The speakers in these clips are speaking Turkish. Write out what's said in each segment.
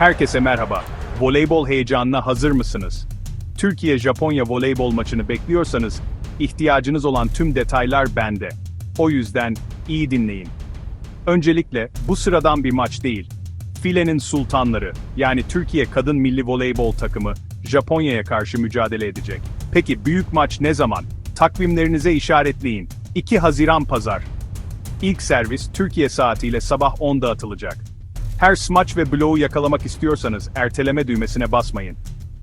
Herkese merhaba. Voleybol heyecanına hazır mısınız? Türkiye-Japonya voleybol maçını bekliyorsanız, ihtiyacınız olan tüm detaylar bende. O yüzden iyi dinleyin. Öncelikle bu sıradan bir maç değil. Filenin sultanları, yani Türkiye kadın milli voleybol takımı Japonya'ya karşı mücadele edecek. Peki büyük maç ne zaman? Takvimlerinize işaretleyin. 2 Haziran Pazar. İlk servis Türkiye saatiyle sabah 10'da atılacak. Her smaç ve bloğu yakalamak istiyorsanız erteleme düğmesine basmayın.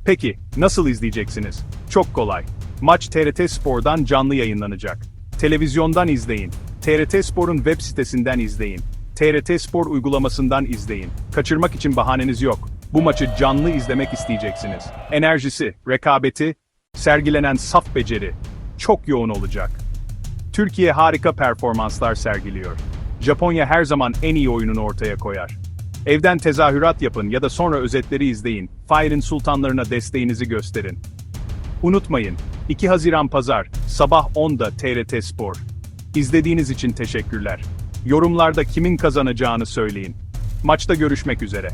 Peki, nasıl izleyeceksiniz? Çok kolay. Maç TRT Spor'dan canlı yayınlanacak. Televizyondan izleyin. TRT Spor'un web sitesinden izleyin. TRT Spor uygulamasından izleyin. Kaçırmak için bahaneniz yok. Bu maçı canlı izlemek isteyeceksiniz. Enerjisi, rekabeti, sergilenen saf beceri çok yoğun olacak. Türkiye harika performanslar sergiliyor. Japonya her zaman en iyi oyununu ortaya koyar. Evden tezahürat yapın ya da sonra özetleri izleyin. Fire'in sultanlarına desteğinizi gösterin. Unutmayın, 2 Haziran Pazar, sabah 10'da TRT Spor. İzlediğiniz için teşekkürler. Yorumlarda kimin kazanacağını söyleyin. Maçta görüşmek üzere.